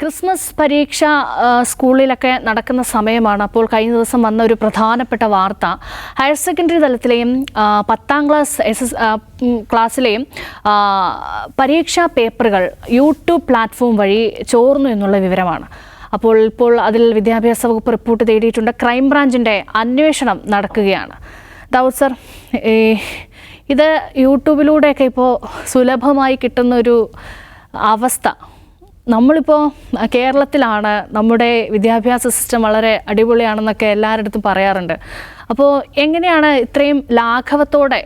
Christmas പരീക്ഷ സ്കൂളിലൊക്കെ നടക്കുന്ന സമയമാണ്. അപ്പോൾ കഴിഞ്ഞ ദിവസം വന്ന ഒരു പ്രധാനപ്പെട്ട വാർത്ത. ഹയർ സെക്കൻഡറി തലത്തിലെയും പത്താം ക്ലാസ് എസ് എസ് ക്ലാസ്സിലെയും പരീക്ഷാ പേപ്പറുകൾ യൂട്യൂബ് പ്ലാറ്റ്ഫോം വഴി ചോർന്നു എന്നുള്ള വിവരമാണ്. അപ്പോൾ ഇപ്പോൾ അതിൽ വിദ്യാഭ്യാസ വകുപ്പ് റിപ്പോർട്ട് തേടിയിട്ടുണ്ട്. ക്രൈംബ്രാഞ്ചിന്റെ അന്വേഷണം നടക്കുകയാണ്. ദൗത് സർ ഇത് യൂട്യൂബിലൂടെയൊക്കെ ഇപ്പോൾ സുലഭമായി കിട്ടുന്നൊരു അവസ്ഥ നമ്മളിപ്പോൾ കേരളത്തിലാണ് നമ്മുടെ വിദ്യാഭ്യാസ സിസ്റ്റം വളരെ അടിപൊളിയാണെന്നൊക്കെ എല്ലാവരുടെ പറയാറുണ്ട്. അപ്പോൾ എങ്ങനെയാണ് ഇത്രയും ലാഘവത്തോടെ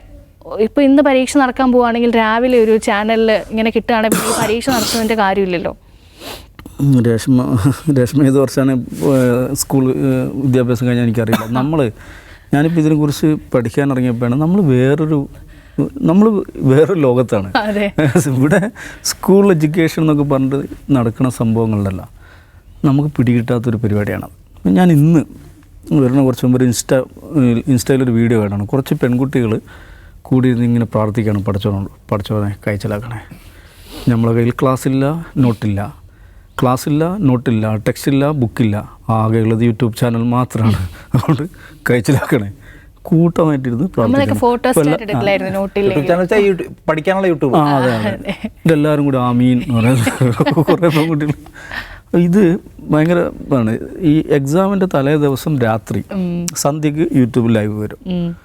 ഇപ്പോൾ ഇന്ന് പരീക്ഷ നടക്കാൻ പോവുകയാണെങ്കിൽ രാവിലെ ഒരു ചാനലിൽ ഇങ്ങനെ കിട്ടുകയാണെങ്കിൽ ഈ പരീക്ഷ നടത്തുന്നതിന്റെ കാര്യമില്ലല്ലോ? രേഷ്മ രേഷ്മ ഏത് വർഷമാണ് സ്കൂൾ വിദ്യാഭ്യാസം കഴിഞ്ഞാൽ എനിക്കറിയില്ല. നമ്മൾ ഞാനിപ്പോൾ ഇതിനെക്കുറിച്ച് പഠിക്കാൻ ഇറങ്ങിയപ്പോഴാണ് നമ്മൾ വേറൊരു നമ്മൾ വേറൊരു ലോകത്താണ്. ഇവിടെ സ്കൂൾ എഡ്യൂക്കേഷൻ എന്നൊക്കെ പറഞ്ഞിട്ട് നടക്കുന്ന സംഭവങ്ങളിലല്ല. നമുക്ക് പിടികിട്ടാത്തൊരു പരിപാടിയാണ്. ഞാൻ ഇന്ന് വരുന്ന കുറച്ച് മുമ്പ് ഒരു ഇൻസ്റ്റ ഇൻസ്റ്റയിലൊരു വീഡിയോ കാണണം കുറച്ച് പെൺകുട്ടികൾ കൂടി ഇരുന്ന് ഇങ്ങനെ പ്രാർത്ഥിക്കണം പഠിച്ചോണ്ട് പഠിച്ചോനെ കയച്ചിലാക്കണേ നമ്മളെ കയ്യിൽ ക്ലാസ്സില്ല നോട്ടില്ല. ക്ലാസ്സില്ല നോട്ടില്ല ടെക്സ്റ്റ് ഇല്ല ബുക്കില്ല. ആകെയുള്ളത് യൂട്യൂബ് ചാനൽ മാത്രമാണ് അതുകൊണ്ട് കഴിച്ചിലാക്കണേ കൂട്ടമായിട്ടിരുന്ന് യൂട്യൂബ് പഠിക്കാനുള്ള യൂട്യൂബ്. ആ അതെ അതെ. ഇതെല്ലാവരും കൂടി ആമീൻ എന്ന് പറയുന്നത് കുറേ പെൺകുട്ടികൾ ഇത് ഭയങ്കര ഇതാണ്. ഈ എക്സാമിന്റെ തലേ ദിവസം രാത്രി സന്ധ്യക്ക് യൂട്യൂബിൽ ലൈവ് വരും.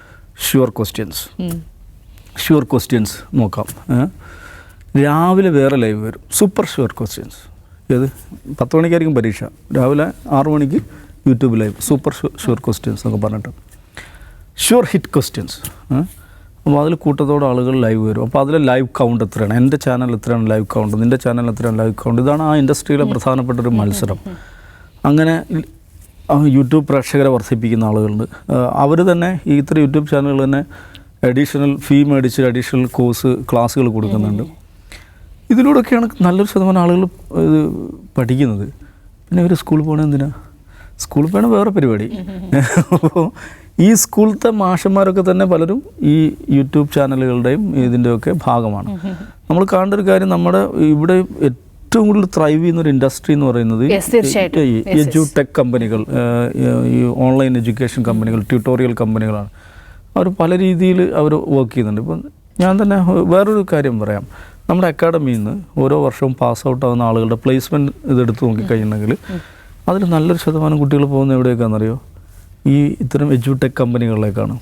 Sure questions. ഷുവർ ക്വസ്റ്റ്യൻസ് നോക്കാം. രാവിലെ വേറെ ലൈവ് വരും. സൂപ്പർ ഷുവർ ക്വസ്റ്റ്യൻസ് ഏത്? പത്ത് മണിക്കായിരിക്കും പരീക്ഷ. രാവിലെ ആറു മണിക്ക് YouTube live. Super sure questions എന്നൊക്കെ പറഞ്ഞിട്ട്. ഷുവർ ഹിറ്റ് ക്വസ്റ്റ്യൻസ് അപ്പോൾ അതിൽ കൂട്ടത്തോടെ ആളുകൾ ലൈവ് വരും. അപ്പോൾ അതിലെ ലൈവ് കൗണ്ട് എത്രയാണ്? എന്റെ ചാനൽ എത്രയാണ് ലൈവ് കൗണ്ട് നിന്റെ ചാനൽ എത്രയാണ് ലൈവ് കൗണ്ട് ഇതാണ് ആ ഇൻഡസ്ട്രിയിലെ പ്രധാനപ്പെട്ട ഒരു മത്സരം. അങ്ങനെ യൂട്യൂബ് പ്രേക്ഷകരെ വർദ്ധിപ്പിക്കുന്ന ആളുകളുണ്ട്. അവർ തന്നെ ഈ ഇത്ര യൂട്യൂബ് ചാനലുകൾ തന്നെ അഡീഷണൽ ഫീ മേടിച്ച് അഡീഷണൽ കോഴ്സ് ക്ലാസ്സുകൾ കൊടുക്കുന്നുണ്ട്. ഇതിലൂടെയൊക്കെയാണ് നല്ലൊരു ശതമാനം ആളുകൾ ഇത് പഠിക്കുന്നത്. പിന്നെ ഇവർ സ്കൂളിൽ പോകണത് എന്തിനാ? സ്കൂളിൽ പോകണ വേറെ പരിപാടി. അപ്പോൾ ഈ സ്കൂളത്തെ മാഷന്മാരൊക്കെ തന്നെ പലരും ഈ യൂട്യൂബ് ചാനലുകളുടെയും ഇതിന്റെയൊക്കെ ഭാഗമാണ്. നമ്മൾ കാണേണ്ട ഒരു കാര്യം നമ്മുടെ ഇവിടെ ഏറ്റവും കൂടുതൽ ത്രൈവ് ചെയ്യുന്ന ഒരു ഇൻഡസ്ട്രി എന്ന് പറയുന്നത്. എഡ്യൂ ടെക് കമ്പനികൾ ഈ ഓൺലൈൻ എഡ്യൂക്കേഷൻ കമ്പനികൾ ട്യൂട്ടോറിയൽ കമ്പനികളാണ് അവർ പല രീതിയിൽ അവർ വർക്ക് ചെയ്യുന്നുണ്ട്. ഇപ്പം ഞാൻ തന്നെ വേറൊരു കാര്യം പറയാം. നമ്മുടെ അക്കാഡമിയിൽ നിന്ന് ഓരോ വർഷവും പാസ് ഔട്ട് ആവുന്ന ആളുകളുടെ പ്ലേസ്മെന്റ് ഇതെടുത്ത് നോക്കിക്കഴിഞ്ഞിട്ടുണ്ടെങ്കിൽ അതിൽ നല്ലൊരു ശതമാനം കുട്ടികൾ പോകുന്ന എവിടേക്കാണെന്നറിയോ ഈ ഇത്തരം എഡ്യൂടെക് കമ്പനികളിലേക്കാണ്.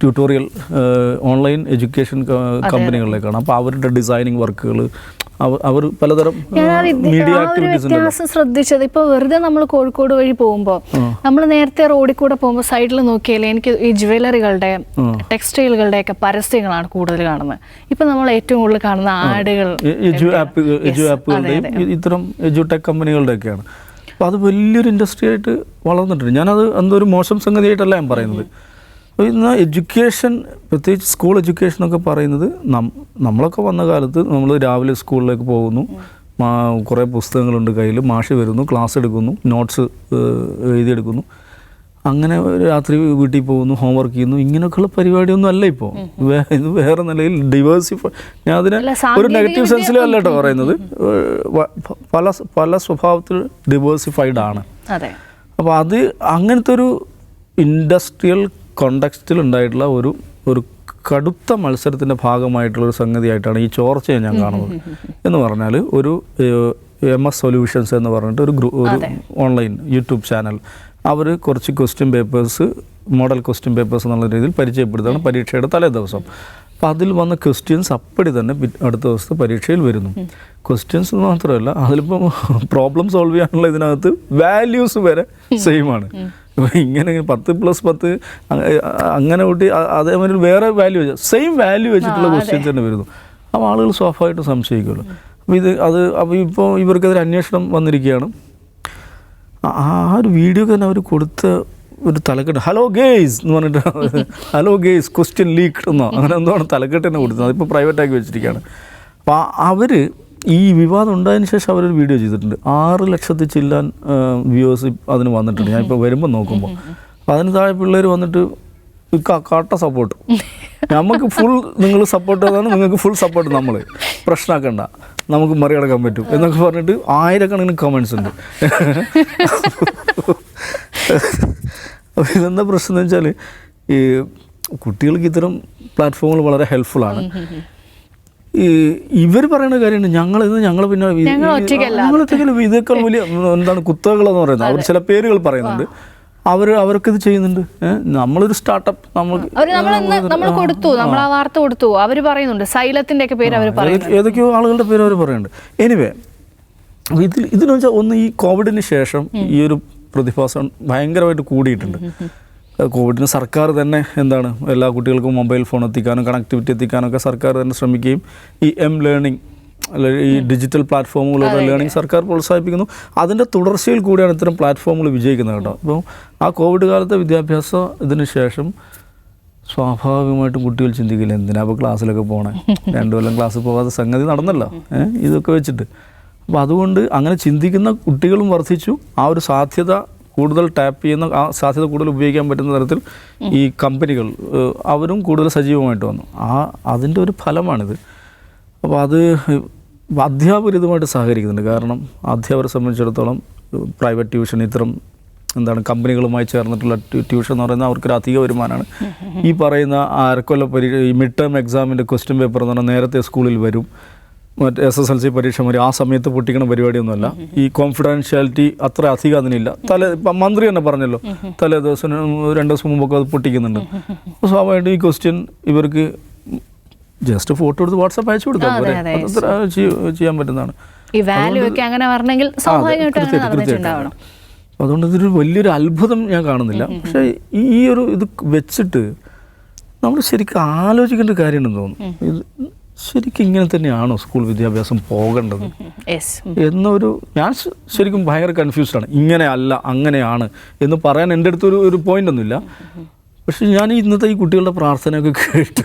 ട്യൂട്ടോറിയൽ ഓൺലൈൻ എഡ്യൂക്കേഷൻ കമ്പനികളിലേക്കാണ്. അപ്പോൾ അവരുടെ ഡിസൈനിങ് വർക്കുകൾ അവർ പലതരം മീഡിയ വ്യത്യാസം ശ്രദ്ധിച്ചത്. ഇപ്പോൾ വെറുതെ നമ്മൾ കോഴിക്കോട് വഴി പോകുമ്പോൾ നമ്മൾ നേരത്തെ റോഡിൽ കൂടെ പോകുമ്പോൾ സൈഡിൽ നോക്കിയാലേ എനിക്ക് ഈ ജുവലറികളുടെ ടെക്സ്റ്റൈലുകളുടെ ഒക്കെ പരസ്യങ്ങളാണ് കൂടുതൽ കാണുന്നത് ഇപ്പൊ നമ്മൾ ഏറ്റവും കൂടുതൽ കാണുന്ന ആടുകൾ ഇത്തരം എജു ടെക് കമ്പനികളുടെയൊക്കെയാണ്. അപ്പോൾ അത് വലിയൊരു ഇൻഡസ്ട്രി ആയിട്ട് വളർന്നിട്ടുണ്ട്. ഞാനത് എന്തോ ഒരു മോശം സംഗതിയായിട്ടല്ല ഞാൻ പറയുന്നത്. അപ്പോൾ ഇന്ന് എഡ്യൂക്കേഷൻ പ്രത്യേകിച്ച് സ്കൂൾ എഡ്യൂക്കേഷൻ ഒക്കെ പറയുന്നത് നം നമ്മളൊക്കെ വന്ന കാലത്ത് നമ്മൾ രാവിലെ സ്കൂളിലേക്ക് പോകുന്നു. കുറേ പുസ്തകങ്ങളുണ്ട് കയ്യിൽ മാഷ് വരുന്നു ക്ലാസ് എടുക്കുന്നു നോട്ട്സ് എഴുതിയെടുക്കുന്നു. അങ്ങനെ രാത്രി വീട്ടിൽ പോകുന്നു ഹോംവർക്ക് ചെയ്യുന്നു ഇങ്ങനെയൊക്കെയുള്ള പരിപാടിയൊന്നും അല്ല ഇപ്പോൾ ഇത് വേറെ നിലയിൽ ഡിവേഴ്സിഫൈ ഞാൻ അതിനെ ഒരു നെഗറ്റീവ് സെൻസിലും അല്ല കേട്ടോ പറയുന്നത്. പല പല സ്വഭാവത്തിൽ ഡിവേഴ്സിഫൈഡ് ആണ്. അപ്പോൾ അത് അങ്ങനത്തെ ഒരു ഇൻഡസ്ട്രിയൽ കോണ്ടക്സ്റ്റിൽ ഉണ്ടായിട്ടുള്ള ഒരു ഒരു കടുത്ത മത്സരത്തിന്റെ ഭാഗമായിട്ടുള്ള ഒരു സംഗതിയായിട്ടാണ് ഈ ചോർച്ചയെ ഞാൻ കാണുന്നത്. എന്ന് പറഞ്ഞാൽ ഒരു എം എസ് സൊല്യൂഷൻസ് എന്ന് പറഞ്ഞിട്ട് ഒരു ഗ്രൂ ഒരു ഓൺലൈൻ യൂട്യൂബ് ചാനൽ അവർ കുറച്ച് question papers model question papers എന്നുള്ള രീതിയിൽ പരിചയപ്പെടുത്താണ് പരീക്ഷയുടെ തലേ ദിവസം. അപ്പം അതിൽ വന്ന ക്വസ്റ്റ്യൻസ് അപ്പടി തന്നെ അടുത്ത ദിവസത്തെ പരീക്ഷയിൽ വരുന്നു. ക്വസ്റ്റ്യൻസ് മാത്രമല്ല അതിലിപ്പം പ്രോബ്ലം സോൾവ് ചെയ്യാനുള്ള ഇതിനകത്ത് വാല്യൂസ് വരെ സെയിം ആണ്. ഇങ്ങനെ പത്ത് പ്ലസ് പത്ത് അങ്ങനെ കൂട്ടി അതേമാതിരി വേറെ വാല്യൂ സെയിം വാല്യൂ വെച്ചിട്ടുള്ള ക്വസ്റ്റ്യൻസ് തന്നെ വരുന്നു. അപ്പോൾ ആളുകൾ സ്വാഭാവികമായിട്ട് സംശയിക്കുമല്ലോ. അപ്പോൾ ഇത് അത് അപ്പോൾ ഇപ്പോൾ ഇവർക്കെതിരെ അന്വേഷണം വന്നിരിക്കുകയാണ്. ആ- ഒരു വീഡിയോ തന്നെ അവർ കൊടുത്ത ഒരു തലക്കെട്ട്. ഹലോ ഗേയ്സ് എന്ന് പറഞ്ഞിട്ട് ഹലോ ഗേയ്സ് ക്വസ്റ്റ്യൻ ലീക്ക് എന്നോ അങ്ങനെ എന്തോ ആണ് തലക്കെട്ട് തന്നെ കൊടുത്തത്. അതിപ്പോൾ പ്രൈവറ്റാക്കി വെച്ചിരിക്കുകയാണ് അപ്പോൾ അവർ ഈ വിവാദം ഉണ്ടായതിന് ശേഷം അവരൊരു വീഡിയോ ചെയ്തിട്ടുണ്ട്. ആറ് ലക്ഷത്തിൽ ചില്ലാൻ വ്യൂവേഴ്സ് അതിന് വന്നിട്ടുണ്ട്. ഞാൻ ഇപ്പോൾ വരുമ്പോൾ നോക്കുമ്പോൾ അപ്പോൾ അതിന് താഴെ പിള്ളേർ വന്നിട്ട് കാട്ട സപ്പോർട്ട് നമുക്ക് ഫുൾ നിങ്ങൾ സപ്പോർട്ട് ചെയ്താണ് നിങ്ങൾക്ക് ഫുൾ സപ്പോർട്ട് നമ്മൾ പ്രശ്നമാക്കണ്ട. നമുക്ക് മറികടക്കാൻ പറ്റും എന്നൊക്കെ പറഞ്ഞിട്ട് ആയിരക്കണക്കിന് കമൻസ് ഉണ്ട്. അപ്പോൾ ഇതെന്താ പ്രശ്നം എന്ന് വെച്ചാൽ ഈ കുട്ടികൾക്ക് ഇത്തരം പ്ലാറ്റ്ഫോമുകൾ വളരെ ഹെൽപ്ഫുൾ ആണ്. ഈ ഇവർ പറയുന്ന കാര്യമുണ്ട്. ഞങ്ങൾ ഇത് ഞങ്ങൾ പിന്നെ ഞങ്ങൾ ഒറ്റയ്ക്കല്ല. ഇതേക്കാൾ വലിയ എന്താണ് കുത്തകളെന്ന് പറയുന്നത്. അവർ ചില പേരുകൾ പറയുന്നുണ്ട്. അവർ അവർക്കിത് ചെയ്യുന്നുണ്ട്. നമ്മളൊരു സ്റ്റാർട്ടപ്പ് നമ്മൾ കൊടുത്തു നമ്മൾ ആ വാർത്ത കൊടുത്തു. അവർ പറയുന്നുണ്ട്. സൈലത്തിന്റെ ഒക്കെ പേര് അവർ പറയുന്നു ഏതൊക്കെ- ഏതൊക്കെയോ ആളുകളുടെ പേര് അവർ പറയുന്നുണ്ട്. എനിവേ ഇതിൽ ഇതിന് വെച്ചാൽ ഒന്ന് ഈ കോവിഡിന് ശേഷം ഈ ഒരു പ്രതിഭാസം ഭയങ്കരമായിട്ട് കൂടിയിട്ടുണ്ട്. കോവിഡിന് സർക്കാർ തന്നെ എന്താണ് എല്ലാ കുട്ടികൾക്കും മൊബൈൽ ഫോൺ എത്തിക്കാനും കണക്ടിവിറ്റി എത്തിക്കാനൊക്കെ സർക്കാർ തന്നെ ശ്രമിക്കുകയും ഈ എം ലേണിംഗ് ഈ ഡിജിറ്റൽ പ്ലാറ്റ്ഫോമുകളിലൂടെ ലേണിംഗ് സർക്കാർ പ്രോത്സാഹിപ്പിക്കുന്നു. അതിന്റെ തുടർച്ചയിൽ കൂടിയാണ് ഇത്തരം പ്ലാറ്റ്ഫോമുകൾ വിജയിക്കുന്നത് കേട്ടോ. അപ്പോൾ ആ കോവിഡ് കാലത്തെ വിദ്യാഭ്യാസ ഇതിന് ശേഷം സ്വാഭാവികമായിട്ടും കുട്ടികൾ ചിന്തിക്കില്ല എന്തിനാ അപ്പോൾ ക്ലാസ്സിലൊക്കെ പോകണേ രണ്ടു കൊല്ലം ക്ലാസ്സിൽ പോകാതെ സംഗതി നടന്നല്ലോ. ഏഹ് ഇതൊക്കെ വെച്ചിട്ട്. അപ്പോൾ അതുകൊണ്ട് അങ്ങനെ ചിന്തിക്കുന്ന കുട്ടികളും വർദ്ധിച്ചു. ആ ഒരു സാധ്യത കൂടുതൽ ടാപ്പ് ചെയ്യുന്ന ആ സാധ്യത കൂടുതൽ ഉപയോഗിക്കാൻ പറ്റുന്ന തരത്തിൽ ഈ കമ്പനികൾ അവരും കൂടുതൽ സജീവമായിട്ട് വന്നു. ആ അതിന്റെ ഒരു ഫലമാണിത്. അപ്പോൾ അത് അധ്യാപകർ ഇതുമായിട്ട് സഹകരിക്കുന്നുണ്ട്. കാരണം അധ്യാപകരെ സംബന്ധിച്ചിടത്തോളം പ്രൈവറ്റ് ട്യൂഷൻ ഇത്തരം എന്താണ് കമ്പനികളുമായി ചേർന്നിട്ടുള്ള ട്യൂഷൻ എന്ന് പറയുന്നത് അവർക്കൊരു അധിക വരുമാനമാണ്. ഈ പറയുന്ന അരക്കൊല്ല പരീക്ഷ ഈ മിഡ് ടേം എക്സാമിന്റെ ക്വസ്റ്റ്യൻ പേപ്പർ എന്ന് പറഞ്ഞാൽ നേരത്തെ സ്കൂളിൽ വരും. മറ്റേ എസ് എസ് എൽ സി പരീക്ഷ വരും. ആ സമയത്ത് പൊട്ടിക്കണ പരിപാടിയൊന്നുമല്ല. ഈ കോൺഫിഡൻഷ്യാലിറ്റി അത്ര അധികം അതിനില്ല. തലേ മന്ത്രി തന്നെ പറഞ്ഞല്ലോ. തലേ ദിവസം രണ്ട് ദിവസം മുമ്പൊക്കെ അത് പൊട്ടിക്കുന്നുണ്ട്. സ്വാഭാവികമായിട്ടും ഈ ക്വസ്റ്റ്യൻ ഇവർക്ക് ജസ്റ്റ് ഫോട്ടോ എടുത്ത് വാട്സപ്പ് അയച്ചു കൊടുക്കാം ചെയ്യാൻ പറ്റുന്നതാണ്. ഈ വാല്യൂ ഒക്കെ അങ്ങനെ പറഞ്ഞെങ്കിൽ സ്വാഭാവികമായിട്ടും അതുകൊണ്ട് ഇതൊരു വലിയൊരു അത്ഭുതം ഞാൻ കാണുന്നില്ല. പക്ഷേ ഈ ഒരു ഇത് വെച്ചിട്ട് നമ്മൾ ശരിക്കും ആലോചിക്കേണ്ട കാര്യമുണ്ടെന്ന് തോന്നുന്നു. ഇത് ശരിക്കും ഇങ്ങനെ തന്നെയാണോ സ്കൂൾ വിദ്യാഭ്യാസം പോകേണ്ടത്? എന്നൊരു ഞാൻ ശരിക്കും ഭയങ്കര കൺഫ്യൂസ്ഡാണ് ഇങ്ങനെയല്ല അങ്ങനെയാണ് എന്ന് പറയാൻ എന്റെ അടുത്തൊരു ഒരു പോയിന്റ് ഒന്നുമില്ല. പക്ഷെ ഞാൻ ഇന്നത്തെ ഈ കുട്ടികളുടെ പ്രാർത്ഥനയൊക്കെ കേട്ട്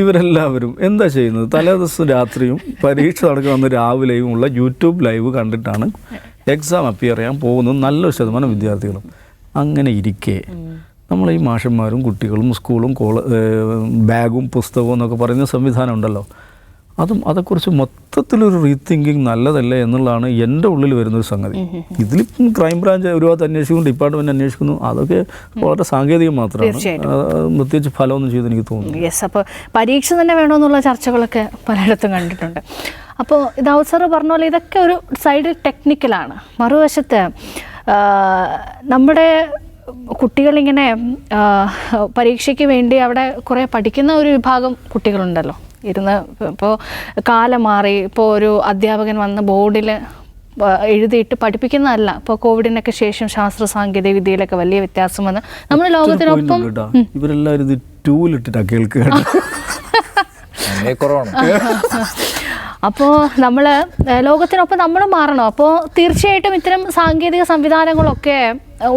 ഇവരെല്ലാവരും എന്താ ചെയ്യുന്നത്? തലേ ദിവസം രാത്രിയും പരീക്ഷ നടക്കുന്ന രാവിലെയും ഉള്ള യൂട്യൂബ് ലൈവ് കണ്ടിട്ടാണ് എക്സാം അപ്പിയർ ചെയ്യാൻ പോകുന്നത് നല്ലൊരു ശതമാനം വിദ്യാർത്ഥികളും അങ്ങനെ ഇരിക്കെ. നമ്മൾ ഈ മാഷന്മാരും കുട്ടികളും സ്കൂളും കോള ബാഗും പുസ്തകവും എന്നൊക്കെ പറയുന്ന സംവിധാനം ഉണ്ടല്ലോ. അതും അതേക്കുറിച്ച് മൊത്തത്തിലൊരു റീതിങ്കിങ് നല്ലതല്ല എന്നുള്ളതാണ് എന്റെ ഉള്ളിൽ വരുന്നൊരു സംഗതി. ഇതിലിപ്പം ക്രൈം ബ്രാഞ്ച് ഒരുപാട് അന്വേഷിക്കുന്നു ഡിപ്പാർട്ട്മെന്റ് അന്വേഷിക്കുന്നു അതൊക്കെ വളരെ സാങ്കേതികം മാത്രമാണ്. പ്രത്യേകിച്ച് ഫലമൊന്നും ചെയ്ത് എനിക്ക് തോന്നുന്നു യെസ് അപ്പോൾ പരീക്ഷ തന്നെ വേണമെന്നുള്ള ചർച്ചകളൊക്കെ പലയിടത്തും കണ്ടിട്ടുണ്ട്. അപ്പോൾ ദാവൂദ് സാറ് പറഞ്ഞ പോലെ ഇതൊക്കെ ഒരു സൈഡ് ടെക്നിക്കലാണ് മറുവശത്ത് നമ്മുടെ കുട്ടികളിങ്ങനെ പരീക്ഷയ്ക്ക് വേണ്ടി അവിടെ കുറേ പഠിക്കുന്ന ഒരു വിഭാഗം കുട്ടികളുണ്ടല്ലോ. ഇരുന്ന് ഇപ്പോൾ കാലം മാറി ഇപ്പോൾ ഒരു അധ്യാപകൻ വന്ന് ബോർഡിൽ എഴുതിയിട്ട് പഠിപ്പിക്കുന്നതല്ല. ഇപ്പോൾ കോവിഡിനൊക്കെ ശേഷം ശാസ്ത്ര സാങ്കേതിക വിദ്യയിലൊക്കെ വലിയ വ്യത്യാസം വന്ന് നമ്മുടെ ലോകത്തിനൊപ്പം ഇവരെല്ലാവരും ഇത് ടൂലിട്ടിട്ടാണ് കേൾക്കുകയാണ്. അപ്പോൾ നമ്മൾ ലോകത്തിനൊപ്പം നമ്മൾ മാറണം. അപ്പോൾ തീർച്ചയായിട്ടും ഇത്തരം സാങ്കേതിക സംവിധാനങ്ങളൊക്കെ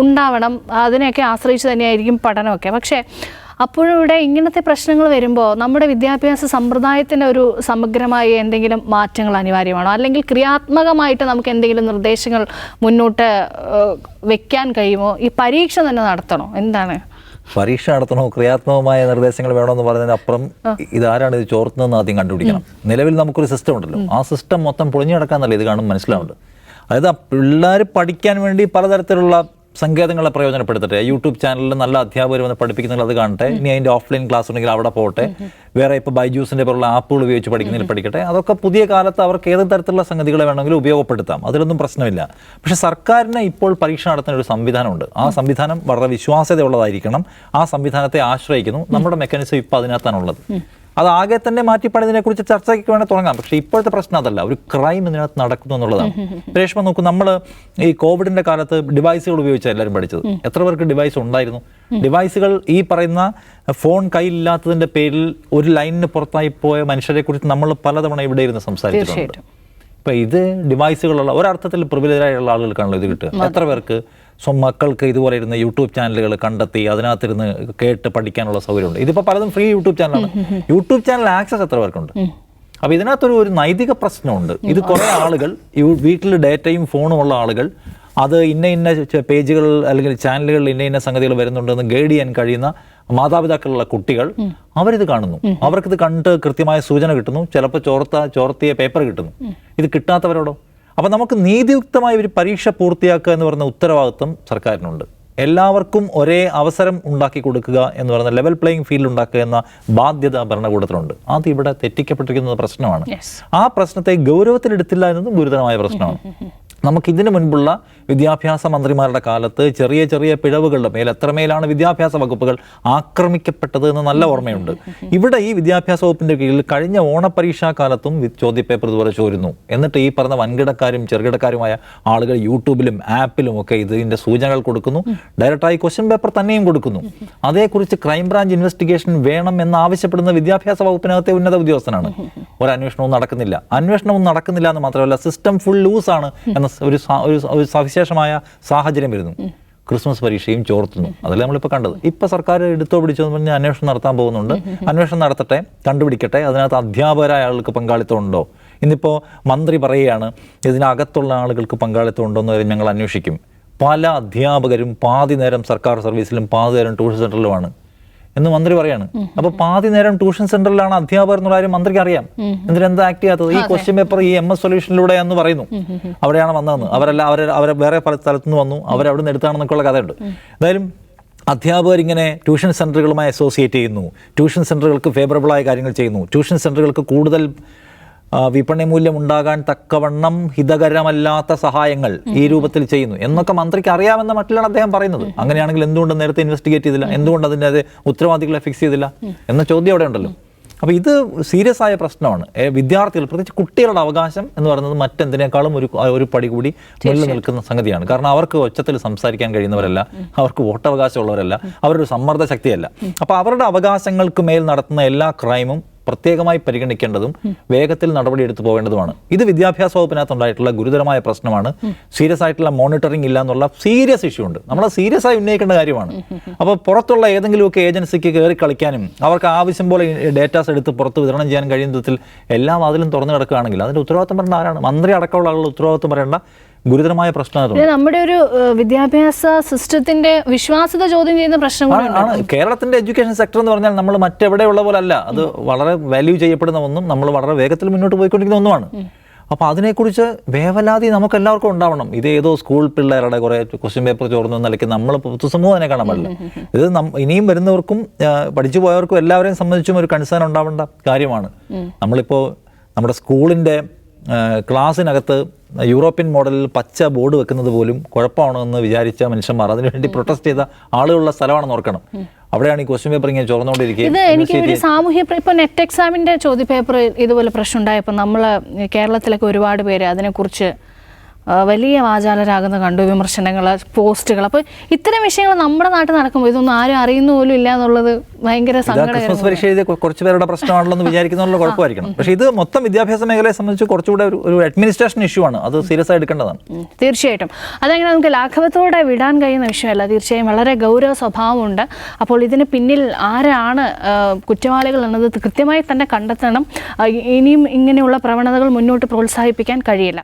ഉണ്ടാവണം. അതിനെയൊക്കെ ആശ്രയിച്ച് തന്നെയായിരിക്കും പഠനമൊക്കെ. പക്ഷേ അപ്പോഴും ഇവിടെ ഇങ്ങനത്തെ പ്രശ്നങ്ങൾ വരുമ്പോൾ നമ്മുടെ വിദ്യാഭ്യാസ സമ്പ്രദായത്തിന്റെ ഒരു സമഗ്രമായ എന്തെങ്കിലും മാറ്റങ്ങൾ അനിവാര്യമാണോ? അല്ലെങ്കിൽ ക്രിയാത്മകമായിട്ട് നമുക്ക് എന്തെങ്കിലും നിർദ്ദേശങ്ങൾ മുന്നോട്ട് വെക്കാൻ കഴിയുമോ? ഈ പരീക്ഷ തന്നെ നടത്തണോ? എന്താണ്? പരീക്ഷ നടത്തണോ? ക്രിയാത്മകമായ നിർദ്ദേശങ്ങൾ വേണമെന്ന് പറഞ്ഞതിന് അപ്പുറം ഇതാരാണ് ഇത് ചോർത്തുന്നതെന്ന് ആദ്യം കണ്ടുപിടിക്കണം. നിലവിൽ നമുക്കൊരു സിസ്റ്റം ഉണ്ടല്ലോ. ആ സിസ്റ്റം മൊത്തം പൊളിഞ്ഞു കിടക്കാന്നല്ല ഇത് കാണുമ്പോൾ മനസ്സിലാവുന്നുണ്ട് അതായത് പിള്ളേർ പഠിക്കാൻ വേണ്ടി പലതരത്തിലുള്ള സങ്കേതങ്ങളെ പ്രയോജനപ്പെടുത്തട്ടെ. യൂട്യൂബ് ചാനലിൽ നല്ല അധ്യാപകർ വന്ന് പഠിപ്പിക്കുന്നതിൽ അത് കാണട്ടെ. ഇനി അതിന്റെ ഓഫ്ലൈൻ ക്ലാസ് ഉണ്ടെങ്കിൽ അവിടെ പോകട്ടെ വേറെ ഇപ്പോൾ ബൈജൂസിന്റെ പോലുള്ള ആപ്പുകൾ ഉപയോഗിച്ച് പഠിക്കുന്നതിൽ പഠിക്കട്ടെ. അതൊക്കെ പുതിയ കാലത്ത് അവർക്ക് ഏത് തരത്തിലുള്ള സംഗതികളെ വേണമെങ്കിലും ഉപയോഗപ്പെടുത്താം. അതിലൊന്നും പ്രശ്നമില്ല. പക്ഷെ സർക്കാരിന് ഇപ്പോൾ പരീക്ഷ നടത്തുന്ന ഒരു സംവിധാനമുണ്ട്. ആ സംവിധാനം വളരെ വിശ്വാസ്യതയുള്ളതായിരിക്കണം. ആ സംവിധാനത്തെ ആശ്രയിക്കുന്നു. നമ്മുടെ മെക്കാനിസം ഇപ്പോൾ അതിനകത്താണുള്ളത്. അത് ആകെ തന്നെ മാറ്റിപ്പണിതിനെ കുറിച്ച് ചർച്ചയ്ക്ക് വേണേൽ തുടങ്ങാം. പക്ഷെ ഇപ്പോഴത്തെ പ്രശ്നം അതല്ല. ഒരു ക്രൈം ഇതിനകത്ത് നടക്കുന്നു എന്നുള്ളതാണ്. രേഷ്മ നോക്കൂ നമ്മൾ ഈ കോവിഡിന്റെ കാലത്ത് ഡിവൈസുകൾ ഉപയോഗിച്ച എല്ലാവരും പഠിച്ചത്. എത്ര പേർക്ക് ഡിവൈസ് ഉണ്ടായിരുന്നു? ഡിവൈസുകൾ ഈ പറയുന്ന ഫോൺ കയ്യിലില്ലാത്തതിന്റെ പേരിൽ ഒരു ലൈനിന് പുറത്തായി പോയ മനുഷ്യരെ കുറിച്ച് നമ്മൾ പലതവണ ഇവിടെ ഇരുന്ന് സംസാരിച്ചിട്ടുണ്ട്. ഇപ്പൊ ഇത് ഡിവൈസുകളുള്ള ഒരർത്ഥത്തിൽ പ്രിവിലേജായുള്ള ആളുകൾക്കാണല്ലോ ഇത് കിട്ടുക. എത്ര പേർക്ക് സ്വന്തം മക്കൾക്ക് ഇതുപോലെ ഇരുന്ന് യൂട്യൂബ് ചാനലുകൾ കണ്ടെത്തി അതിനകത്തിരുന്ന് കേട്ട് പഠിക്കാനുള്ള സൗകര്യമുണ്ട്. ഇതിപ്പോൾ പലതും ഫ്രീ യൂട്യൂബ് ചാനലാണ്. യൂട്യൂബ് ചാനൽ ആക്സസ് എത്ര പേർക്കുണ്ട്? അപ്പോൾ ഇതിനകത്തൊരു ഒരു നൈതിക പ്രശ്നമുണ്ട്. ഇത് കുറേ ആളുകൾ വീട്ടിൽ ഡേറ്റയും ഫോണും ഉള്ള ആളുകൾ അത് ഇന്ന ഇന്ന പേജുകൾ അല്ലെങ്കിൽ ചാനലുകളിൽ ഇന്ന ഇന്ന സംഗതികൾ വരുന്നുണ്ടെന്ന് ഗൈഡ് ചെയ്യാൻ കഴിയുന്ന മാതാപിതാക്കളുള്ള കുട്ടികൾ അവരിത് കാണുന്നു. അവർക്കിത് കണ്ട് കൃത്യമായ സൂചന കിട്ടുന്നു. ചിലപ്പോൾ ചോർത്ത ചോർത്തിയ പേപ്പർ കിട്ടുന്നു. ഇത് കിട്ടാത്തവരോടോ? അപ്പം നമുക്ക് നീതിയുക്തമായ ഒരു പരീക്ഷ പൂർത്തിയാക്കുക എന്ന് പറയുന്ന ഉത്തരവാദിത്വം സർക്കാരിനുണ്ട്. എല്ലാവർക്കും ഒരേ അവസരം ഉണ്ടാക്കി കൊടുക്കുക എന്ന് പറയുന്ന ലെവൽ പ്ലേയിങ് ഫീൽഡ് ഉണ്ടാക്കുക എന്ന ബാധ്യത ഭരണകൂടത്തിനുണ്ട്. അത് ഇവിടെ തെറ്റിക്കപ്പെട്ടിരിക്കുന്ന പ്രശ്നമാണ്. ആ പ്രശ്നത്തെ ഗൗരവത്തിലെടുത്തില്ല എന്നതും ഗുരുതരമായ പ്രശ്നമാണ്. നമുക്ക് ഇതിനു മുൻപുള്ള വിദ്യാഭ്യാസ മന്ത്രിമാരുടെ കാലത്ത് ചെറിയ ചെറിയ പിഴവുകളുടെ മേൽ എത്രമേലാണ് വിദ്യാഭ്യാസ വകുപ്പുകൾ ആക്രമിക്കപ്പെട്ടത് എന്ന് നല്ല ഓർമ്മയുണ്ട്. ഇവിടെ ഈ വിദ്യാഭ്യാസ വകുപ്പിന്റെ കീഴിൽ കഴിഞ്ഞ ഓണപരീക്ഷാ കാലത്തും ചോദ്യപേപ്പർ ഇതുപോലെ ചോരുന്നു. എന്നിട്ട് ഈ പറഞ്ഞ വൻകിടക്കാരും ചെറുകിടക്കാരുമായ ആളുകൾ യൂട്യൂബിലും ആപ്പിലും ഒക്കെ ഇതിന്റെ സൂചനകൾ കൊടുക്കുന്നു. ഡയറക്റ്റായി ക്വസ്റ്റ്യൻ പേപ്പർ തന്നെയും കൊടുക്കുന്നു. അതേക്കുറിച്ച് ക്രൈംബ്രാഞ്ച് ഇൻവെസ്റ്റിഗേഷൻ വേണം എന്ന് ആവശ്യപ്പെടുന്ന വിദ്യാഭ്യാസ വകുപ്പിനകത്തെ ഉന്നത ഉദ്യോഗസ്ഥനാണ്. ഒരു അന്വേഷണവും നടക്കുന്നില്ല. അന്വേഷണവും നടക്കുന്നില്ല എന്ന് മാത്രമല്ല സിസ്റ്റം ഫുൾ ലൂസ് ആണ് എന്ന സ- ഒരു ഒരു സവിശേഷമായ സാഹചര്യം വരുന്നു. ക്രിസ്മസ് പരീക്ഷയും ചോർത്തുന്നു. അതല്ലേ നമ്മളിപ്പോൾ കണ്ടത്. ഇപ്പോൾ സർക്കാർ എടുത്തോ പിടിച്ചോ എന്ന് പറഞ്ഞ് അന്വേഷണം നടത്താൻ പോകുന്നുണ്ട്. അന്വേഷണം നടത്തട്ടെ കണ്ടുപിടിക്കട്ടെ അതിനകത്ത് അധ്യാപകരായ ആളുകൾക്ക് പങ്കാളിത്തം ഉണ്ടോ? ഇന്നിപ്പോൾ മന്ത്രി പറയുകയാണ് ഇതിനകത്തുള്ള ആളുകൾക്ക് പങ്കാളിത്തം ഉണ്ടോ എന്ന് ഞങ്ങൾ അന്വേഷിക്കും. പല അധ്യാപകരും പാതി നേരം സർക്കാർ സർവീസിലും പാതി നേരം ട്യൂഷൻ സെന്ററിലുമാണ്. എന്ന് മന്ത്രി പറയാണ്. അപ്പൊ പാതി നേരം ട്യൂഷൻ സെന്ററിലാണ് അധ്യാപകർ എന്നുള്ള കാര്യം മന്ത്രിക്ക് അറിയാം. എന്നിട്ട് എന്താ ആക്ട് ചെയ്യാത്തത്? ഈ ക്വസ്റ്റ്യൻ പേപ്പർ ഈ എം എസ് സൊല്യൂഷനിലൂടെ എന്ന് പറയുന്നു. അവിടെയാണ് വന്നതെന്ന്. അവരല്ല അവരെ അവരെ വേറെ പല സ്ഥലത്തുനിന്ന് വന്നു. അവരവിടെ നിന്ന് എടുത്താണെന്നൊക്കെയുള്ള കഥയുണ്ട്. എന്തായാലും അധ്യാപകർ ഇങ്ങനെ ട്യൂഷൻ സെന്ററുകളുമായി അസോസിയേറ്റ് ചെയ്യുന്നു. ട്യൂഷൻ സെന്ററുകൾക്ക് ഫേവറബിളായ കാര്യങ്ങൾ ചെയ്യുന്നു. ട്യൂഷൻ സെന്ററുകൾക്ക് കൂടുതൽ വിപണി മൂല്യം ഉണ്ടാകാൻ തക്കവണ്ണം ഹിതകരമല്ലാത്ത സഹായങ്ങൾ ഈ രൂപത്തിൽ ചെയ്യുന്നു. എന്നൊക്കെ മന്ത്രിക്ക് അറിയാമെന്ന മട്ടിലാണ് അദ്ദേഹം പറയുന്നത്. അങ്ങനെയാണെങ്കിൽ എന്തുകൊണ്ട് നേരത്തെ ഇൻവെസ്റ്റിഗേറ്റ് ചെയ്തില്ല? എന്തുകൊണ്ട് അതിന്റെ അത് ഉത്തരവാദികളെ ഫിക്സ് ചെയ്തില്ല? എന്ന ചോദ്യം അവിടെ ഉണ്ടല്ലോ. അപ്പോൾ ഇത് സീരിയസ് ആയ പ്രശ്നമാണ്. വിദ്യാർത്ഥികൾ പ്രത്യേകിച്ച് കുട്ടികളുടെ അവകാശം എന്ന് പറയുന്നത് മറ്റെന്തിനേക്കാളും ഒരു ഒരു പടി കൂടി മുന്നിൽ നിൽക്കുന്ന സംഗതിയാണ്. കാരണം അവർക്ക് ഒച്ചത്തിൽ സംസാരിക്കാൻ കഴിയുന്നവരല്ല അവർക്ക് വോട്ടവകാശമുള്ളവരല്ല അവരൊരു സമ്മർദ്ദ ശക്തിയല്ല അപ്പോൾ അവരുടെ അവകാശങ്ങൾക്ക് മേൽ നടത്തുന്ന എല്ലാ ക്രൈമും പ്രത്യേകമായി പരിഗണിക്കേണ്ടതും വേഗത്തിൽ നടപടിയെടുത്തു പോകേണ്ടതുമാണ്. ഇത് വിദ്യാഭ്യാസ വകുപ്പിനകത്ത് ഉണ്ടായിട്ടുള്ള ഗുരുതരമായ പ്രശ്നമാണ്. സീരിയസ് ആയിട്ടുള്ള മോണിറ്ററിംഗ് ഇല്ല എന്നുള്ള സീരിയസ് ഇഷ്യൂ ഉണ്ട്. നമ്മൾ സീരിയസ് ആയി ഉന്നയിക്കേണ്ട കാര്യമാണ്. അപ്പോൾ പുറത്തുള്ള ഏതെങ്കിലുമൊക്കെ ഏജൻസിക്ക് കയറി കളിക്കാനും അവർക്ക് ആവശ്യം പോലെ ഡേറ്റാസ് എടുത്ത് പുറത്ത് വിതരണം ചെയ്യാൻ കഴിയുന്ന വിധത്തിൽ എല്ലാം വാതിലും തുറന്നു കിടക്കുകയാണെങ്കിൽ അതിന്റെ ഉത്തരവാദിത്തം പറയേണ്ട ആരാണ്? മന്ത്രി അടക്കമുള്ള ആളുകൾ ഉത്തരവാദിത്തം പറയേണ്ട ഗുരുതരമായ പ്രശ്നമാണ് നമ്മുടെ ഒരു വിദ്യാഭ്യാസ സിസ്റ്റത്തിന്റെ വിശ്വാസ്യത ചോദ്യം ചെയ്യുന്ന പ്രശ്നം കൂടെ ആണ്. ആണ്. കേരളത്തിന്റെ എഡ്യൂക്കേഷൻ സെക്ടർ എന്ന് പറഞ്ഞാൽ നമ്മൾ മറ്റെവിടെയുള്ള പോലെ അല്ല. അത് വളരെ വാല്യൂ ചെയ്യപ്പെടുന്ന ഒന്നും നമ്മൾ വളരെ വേഗത്തിൽ മുന്നോട്ട് പോയിക്കൊണ്ടിരിക്കുന്ന ഒന്നുമാണ്. അപ്പോൾ അതിനെക്കുറിച്ച് വേവലാതി നമുക്ക് എല്ലാവർക്കും ഉണ്ടാവണം. ഇത് ഏതോ സ്കൂൾ പിള്ളേരുടെ കുറേ ക്വസ്റ്റ്യൻ പേപ്പർ ചോർന്നു നിലയ്ക്ക് നമ്മൾ പൊതുസമൂഹം തന്നെ കാണാൻ പാടില്ല. ഇത് ഇനിയും വരുന്നവർക്കും പഠിച്ചു പോയവർക്കും എല്ലാവരെയും സംബന്ധിച്ചും ഒരു കൺസേൺ ഉണ്ടാവേണ്ട കാര്യമാണ്. നമ്മളിപ്പോൾ നമ്മുടെ സ്കൂളിന്റെ ക്ലാസ്സിനകത്ത് യൂറോപ്യൻ മോഡലിൽ പച്ച ബോർഡ് വെക്കുന്നത് പോലും കുഴപ്പമാണോ എന്ന് വിചാരിച്ച മനുഷ്യന്മാർ. അതിനുവേണ്ടി പ്രൊട്ടസ്റ്റ് ചെയ്ത ആളുകളുള്ള സ്ഥലമാണെന്ന് ഓർക്കണം. അവിടെയാണ് ഈ ക്വസ്റ്റ്യൻ പേപ്പർ ഇങ്ങനെ ചോർന്നുകൊണ്ടിരിക്കുന്നത് ഇത് എനിക്ക് ഒരു സാമൂഹ്യ പ്ര- ഇപ്പൊ നെറ്റ് എക്സാമിന്റെ ചോദ്യപേപ്പർ ഇതുപോലെ പ്രശ്നം ഉണ്ടായപ്പോൾ നമ്മൾ കേരളത്തിലൊക്കെ ഒരുപാട് പേര് അതിനെക്കുറിച്ച് വലിയ വാചാലരാകുന്ന കണ്ടു വിമർശനങ്ങൾ പോസ്റ്റുകൾ അപ്പോൾ ഇത്തരം വിഷയങ്ങൾ നമ്മുടെ നാട്ടിൽ നടക്കുമ്പോൾ ഇതൊന്നും ആരും അറിയുന്ന പോലും ഇല്ല എന്നുള്ളത് ഭയങ്കര ക്രിസ്മസ് പരീക്ഷ എഴുതിയ കുറച്ച് പേരുടെ പ്രശ്നമാണല്ലോ എന്ന് വിചാരിക്കുന്നുള്ള കുഴപ്പമായിരിക്കണം. പക്ഷേ ഇത് മൊത്തം വിദ്യാഭ്യാസ മേഖലയെ സംബന്ധിച്ച് കുറച്ചുകൂടെ ഒരു ഒരു അഡ്മിനിസ്ട്രേഷൻ ഇഷ്യൂ ആണ്. അത് സീരിയസ് ആയി എടുക്കേണ്ടതാണ്. തീർച്ചയായിട്ടും. അതങ്ങനെ നമുക്ക് ലാഘവത്തോടെ വിടാൻ കഴിയുന്ന വിഷയമല്ല. തീർച്ചയായും വളരെ ഗൗരവ സ്വഭാവമുണ്ട്. അപ്പോൾ ഇതിന് പിന്നിൽ ആരാണ് കുറ്റവാളികൾ എന്നത് കൃത്യമായി തന്നെ കണ്ടെത്തണം. ഇനിയും ഇങ്ങനെയുള്ള പ്രവണതകൾ മുന്നോട്ട് പ്രോത്സാഹിപ്പിക്കാൻ കഴിയില്ല.